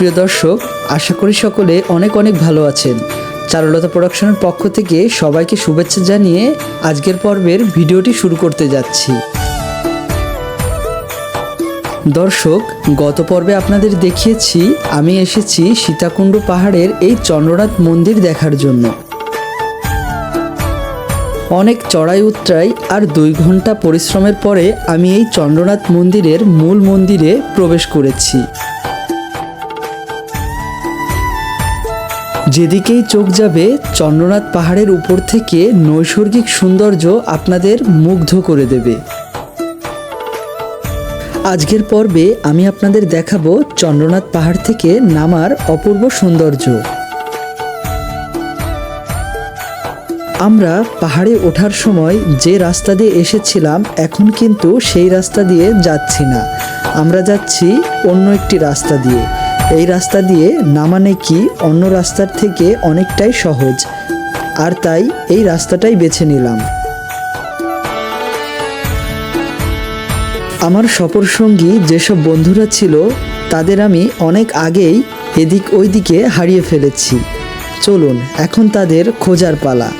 সুপ্রিয় দর্শক, আশা করি সকলে অনেক অনেক ভালো আছেন। চারুলতা প্রোডাকশনের পক্ষ থেকে সবাইকে শুভেচ্ছা জানিয়ে আজকের পর্বের ভিডিওটি শুরু করতে যাচ্ছি। দর্শক, গত পর্বে আপনাদের দেখিয়েছি, আমি এসেছি সীতাকুণ্ড পাহাড়ের এই চন্দ্রনাথ মন্দির দেখার জন্য। অনেক চড়াই উতরাই আর দুই ঘণ্টা পরিশ্রমের পরে আমি এই চন্দ্রনাথ মন্দিরের মূল মন্দিরে প্রবেশ করেছি। যেদিকেই চোখ যাবে, চন্দ্রনাথ পাহাড়ের উপর থেকে নৈসর্গিক সৌন্দর্য আপনাদের মুগ্ধ করে দেবে। আজকের পর্বে আমি আপনাদের দেখাবো চন্দ্রনাথ পাহাড় থেকে নামার অপূর্ব সৌন্দর্য। আমরা পাহাড়ে ওঠার সময় যে রাস্তা দিয়ে এসেছিলাম, এখন কিন্তু সেই রাস্তা দিয়ে যাচ্ছি না। আমরা যাচ্ছি অন্য একটি রাস্তা দিয়ে। এই রাস্তা দিয়ে নামা নাকি অন্য রাস্তার থেকে অনেকটাই সহজ। আর তাই এই রাস্তাটাই বেছে নিলাম। আমার সফর সঙ্গী যেসব বন্ধুরা ছিল, তাদের আমি অনেক আগেই এদিক ওইদিকে হারিয়ে ফেলেছি। চলুন, এখন তাদের খোঁজার পালা।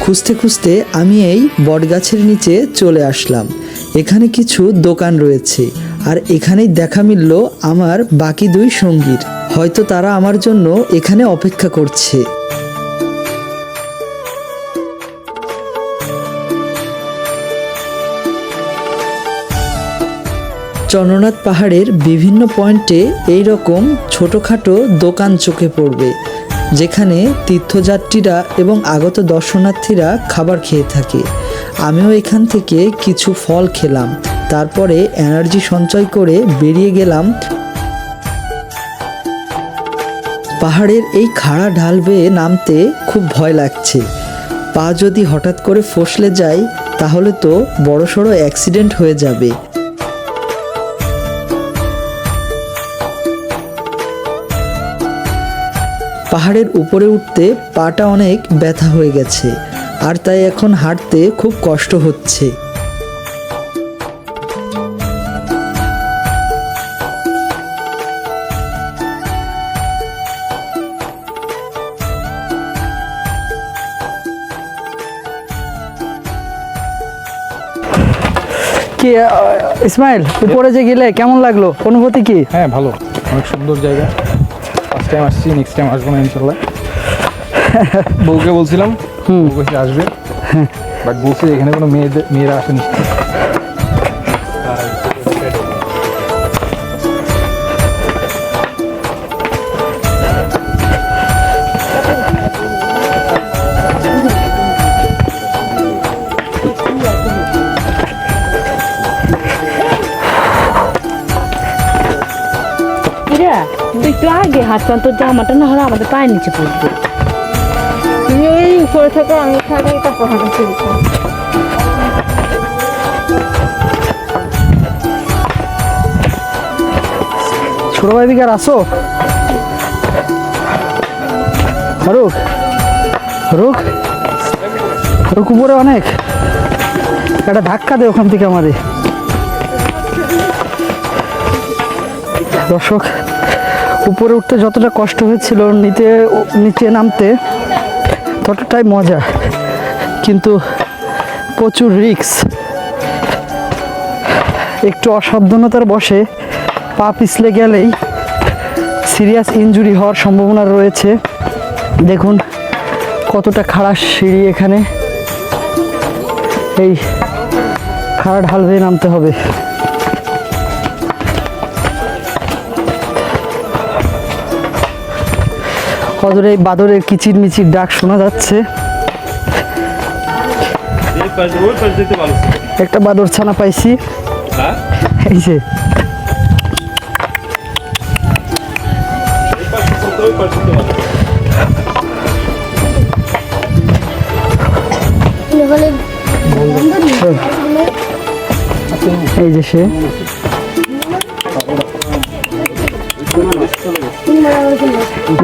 খুঁজতে খুঁজতে আমি এই বটগাছের নিচে চলে আসলাম। এখানে কিছু দোকান রয়েছে। আর এখানেই দেখা মিলল আমার বাকি দুই সঙ্গীর। হয়তো তারা আমার জন্য এখানে অপেক্ষা করছে। চন্দ্রনাথ পাহাড়ের বিভিন্ন পয়েন্টে এই রকম ছোটোখাটো দোকান চোখে পড়বে, যেখানে তীর্থযাত্রীরা এবং আগত দর্শনার্থীরা খাবার খেয়ে থাকে। আমিও এখান থেকে কিছু ফল খেলাম। তারপরে এনার্জি সঞ্চয় করে বেরিয়ে গেলাম পাহাড়ের এই খাড়া ঢাল বেয়ে নামতে খুব ভয় লাগছে। পা যদি হঠাৎ করে ফসলে যায়, তাহলে তো বড়সড় অ্যাক্সিডেন্ট হয়ে যাবে। পাহাড়ের উপরে উঠতে পাটা অনেক ব্যথা হয়ে গেছে, আর তাই এখন হাঁটতে খুব কষ্ট হচ্ছে। কি ইসমাইল উপরে যে গেলে কেমন লাগল? অনুভূতি কি? হ্যাঁ ভালো। অনেক সুন্দর জায়গা। ফার্স্ট টাইম আসছি নেক্সট টাইম আসব না ইনশাল্লাহ। বউকে বলছিলাম বউ আসবে। বাট বলছি এখানে কোনো মেয়েদের মেয়েরা আসেনি। একটু আগে হাঁটতাম তোর জামাটা না হলে আমাদের পায়ের নিচে পড়বে তুমি ওই উপরে থেকে আমি থাকি তারপর হাঁটা ছোট ভাই দিকে আর আসো। ফারুক ফারুক ফারুক উপরে অনেক। একটা ধাক্কা দে ওখান থেকে আমাদের। দর্শক উপরে উঠতে যতটা কষ্ট হয়েছিল নিচে নিচে নামতে, ততটাই মজা। কিন্তু প্রচুর রিক্স একটু অসাবধানতার বসে পা পিছলে গেলেই সিরিয়াস ইনজুরি হওয়ার সম্ভাবনা রয়েছে। দেখুন কতটা খাড়া সিঁড়ি এখানে। এই খাড়া ঢাল বেয়ে নামতে হবে। অদূরে এই বাদরের কিচির মিচির ডাক শোনা যাচ্ছে। একটা বাদর ছানা পাইছি। এই যে। এই যে সে।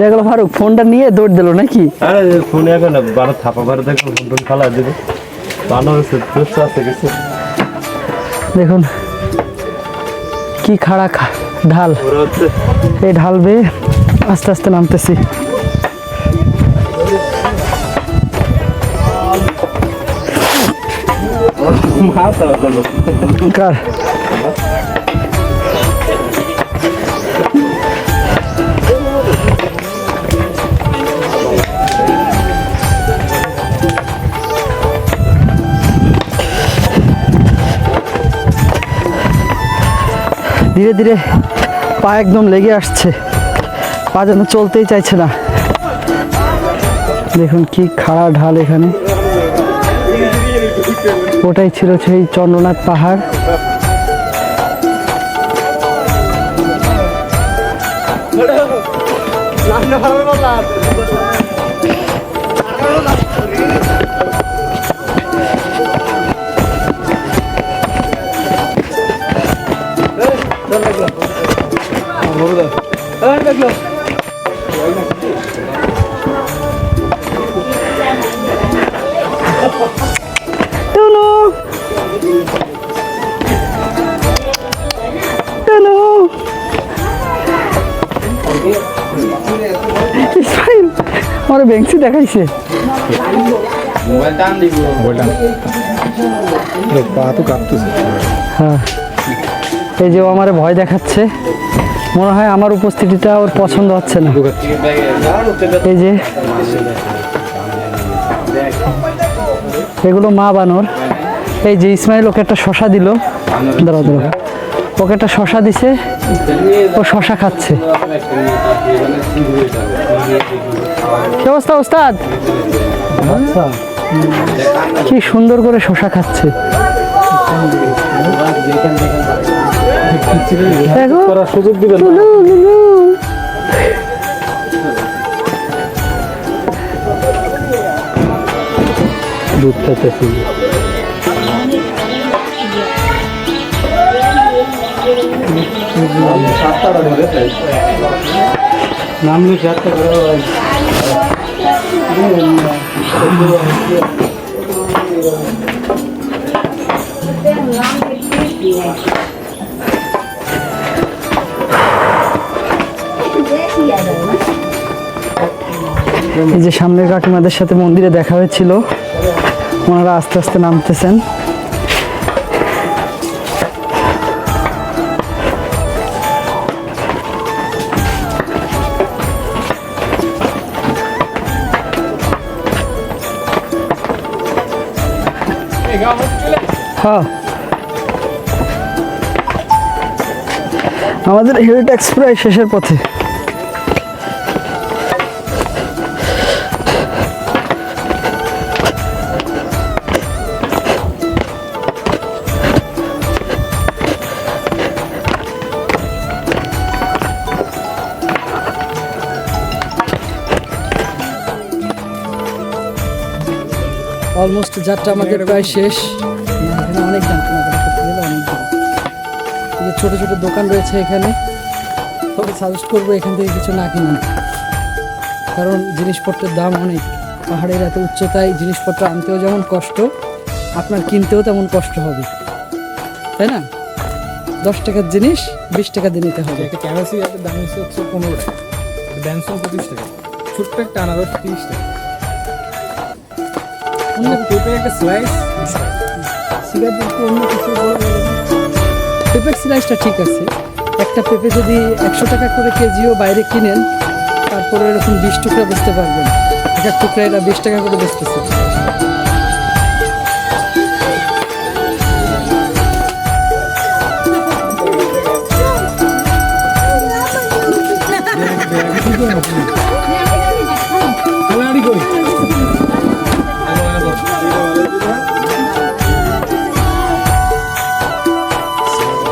দেখল ফারুক ফোনটা নিয়ে দৌড় দিল নাকি? আরে ফোনে এখন বারো থাপা বারো দেখো ফোন টোন ফালা দেবে হয়েছে দোস্ত আছে গেছে দেখুন কি খাড়া খা ঢাল। এই ঢাল বেয়ে আস্তে আস্তে নামতেছি। কার? ধীরে ধীরে পা একদম লেগে আসছে। পা যেন চলতেই চাইছে না। দেখুন কি খাড়া ঢাল এখানে। ওটাই ছিল সেই চন্দ্রনাথ পাহাড়। ইসমাইল আমার ব্যাংসি দেখাইছে। মোবাইলটা দেখ, পা তো কাঁপতেছে। হ্যাঁ। এই যে ও আমার ভয় দেখাচ্ছে। মনে হয় আমার উপস্থিতিটা ওর পছন্দ হচ্ছে না। এই যে। এগুলো মা বানর। এই যে ইসমাইল ওকে একটা শশা দিল। দাঁড়াও দাঁড়াও। ওকে শশা দিছে, ও শশা খাচ্ছে। কি অবস্থা ওস্তাদ? কি সুন্দর করে শশা খাচ্ছে। সুযোগ দিবেন। চারটা করে যে সামনের কাকিমাদের সাথে মন্দিরে দেখা হয়েছিল ওনারা আস্তে আস্তে নামতেছেন। হ্যাঁ। আমাদের হেরিটেক্স প্রায় শেষের পথে। অলমোস্ট যাত্রা আমাদের প্রায় শেষ। এখানে অনেক দাম কেনাকাটা ছোটো ছোটো দোকান রয়েছে এখানে। তবে সাজেস্ট করব এখান থেকে কিছু না কিনুন। কারণ জিনিসপত্রের দাম অনেক। পাহাড়ের এত উচ্চতায় জিনিসপত্র আনতেও যেমন কষ্ট, আপনার কিনতেও তেমন কষ্ট হবে। তাই না? দশ টাকার জিনিস, বিশ টাকা দিয়ে নিতে হবে। একটা ক্যামেসি একটা দাম হচ্ছে পনেরো টাকা। টাকা। ছোট্ট একটা আনারস তিরিশ টাকা। অন্য পেঁপে একটা স্লাইস সিগারেট একটু অন্য কিছু পেঁপের সিলাইসটা ঠিক আছে একটা পেঁপে যদি একশো টাকা করে কেজিও বাইরে কিনেন তারপরে এরকম বিশ টুকরা বেচতে পারবেন এক এক টুকরা এটা বিশ টাকা করে বেচতেছে হালাহালি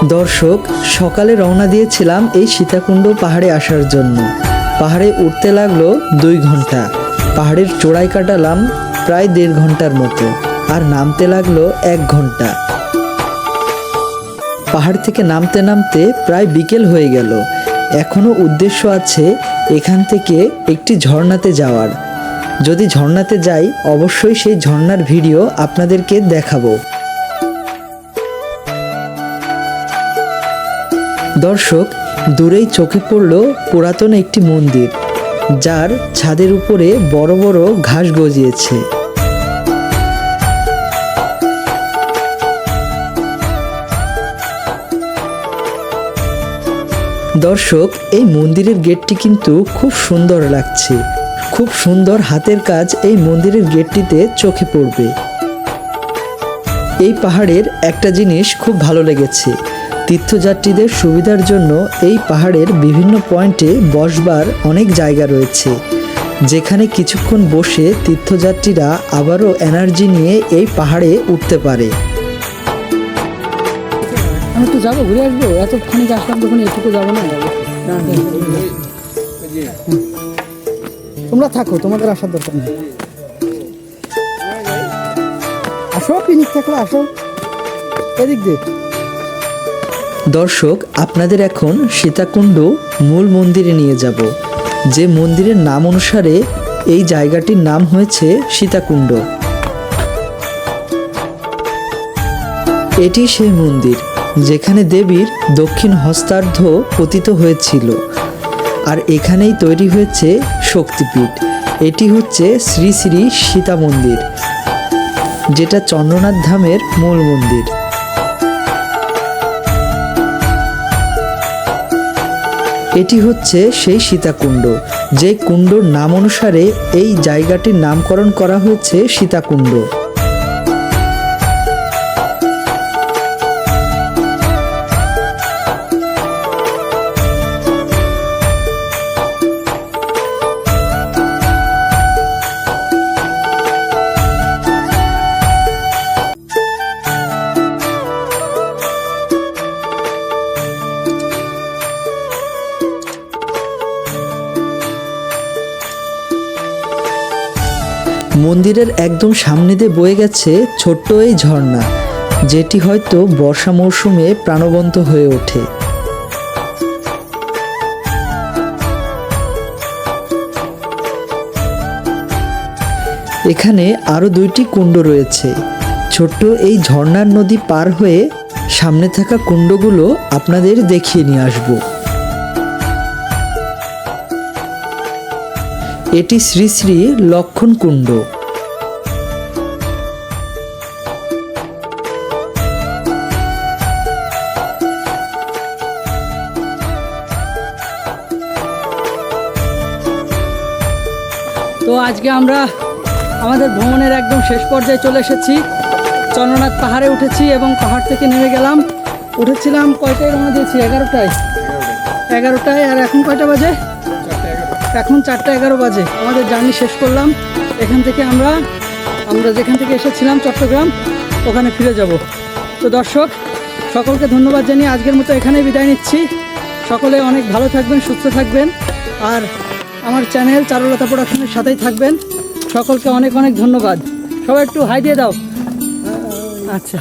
দর্শক, সকালে রওনা দিয়েছিলাম এই সীতাকুণ্ড পাহাড়ে আসার জন্য। পাহাড়ে উঠতে লাগল দুই ঘণ্টা। পাহাড়ের চূড়ায় কাটালাম প্রায় দেড় ঘণ্টার মতো আর নামতে লাগল এক ঘণ্টা। পাহাড় থেকে নামতে নামতে প্রায় বিকেল হয়ে গেল। এখনও উদ্দেশ্য আছে এখান থেকে একটি ঝর্ণাতে যাওয়ার। যদি ঝর্ণাতে যাই, অবশ্যই সেই ঝর্ণার ভিডিও আপনাদেরকে দেখাবো। দর্শক, দূরেই চোখে পড়ল পুরাতন একটি মন্দির, যার ছাদের উপরে বড় বড় ঘাস গজিয়েছে। দর্শক, এই মন্দিরের গেটটি কিন্তু খুব সুন্দর লাগছে। খুব সুন্দর হাতের কাজ এই মন্দিরের গেটটিতে চোখে পড়বে। এই পাহাড়ের একটা জিনিস খুব ভালো লেগেছে। তীর্থযাত্রীদের সুবিধার জন্য এই পাহাড়ের বিভিন্ন পয়েন্টে বসবার অনেক জায়গা রয়েছে। যেখানে কিছুক্ষণ বসে তীর্থযাত্রীরা আবারও এনার্জি নিয়ে এই পাহাড়ে উঠতে পারে। আমি তো যাব ঘুরে আসব। এতক্ষণ আসলাম তখন এটুকু যাব না। তোমরা থাকো তোমাদের আসার দরকার নেই। আসো পিকনিক থাকলে আসো। এদিক দিয়ে। দর্শক, আপনাদের এখন সীতাকুণ্ড মূল মন্দিরে নিয়ে যাব। যে মন্দিরের নাম অনুসারে এই জায়গাটির নাম হয়েছে সীতাকুণ্ড। এটি সেই মন্দির যেখানে দেবীর দক্ষিণ হস্তার্ধ পতিত হয়েছিল আর এখানেই তৈরি হয়েছে শক্তিপীঠ। এটি হচ্ছে শ্রী শ্রী সীতা মন্দির, যেটা চন্দ্রনাথ ধামের মূল মন্দির। এটি হচ্ছে সেই সীতাকুণ্ড। যে কুণ্ডর নাম অনুসারে এই জায়গাটির নামকরণ করা হয়েছে সীতাকুণ্ড। মন্দিরের একদম সামনে দিয়ে বয়ে গেছে ছোট্ট এই ঝর্ণা, যেটি হয়তো বর্ষা মৌসুমে প্রাণবন্ত হয়ে ওঠে। এখানে আরও দুইটি কুণ্ড রয়েছে। ছোট্ট এই ঝর্ণার নদী পার হয়ে সামনে থাকা কুণ্ডগুলো আপনাদের দেখিয়ে নিয়ে আসব। এটি শ্রী শ্রী লক্ষণ কুণ্ড। তো আজকে আমরা আমাদের ভ্রমণের একদম শেষ পর্যায়ে চলে এসেছি। চন্দ্রনাথ পাহাড়ে উঠেছি এবং পাহাড় থেকে নেমে গেলাম। উঠেছিলাম কয়টায় রওনা দিয়েছি এগারোটায়। এগারোটায় আর এখন কয়টা বাজে? এখন চারটা এগারো বাজে। আমাদের জার্নি শেষ করলাম। এখান থেকে আমরা আমরা যেখান থেকে এসেছিলাম চট্টগ্রাম, ওখানে ফিরে যাব। তো দর্শক, সকলকে ধন্যবাদ জানিয়ে আজকের মতো এখানেই বিদায় নিচ্ছি। সকলে অনেক ভালো থাকবেন, সুস্থ থাকবেন। আর আমার চ্যানেল চারুলতা প্রোডাকশনের সাথেই থাকবেন। সকলকে অনেক অনেক ধন্যবাদ। সবাই একটু হাই দিয়ে দাও। আচ্ছা।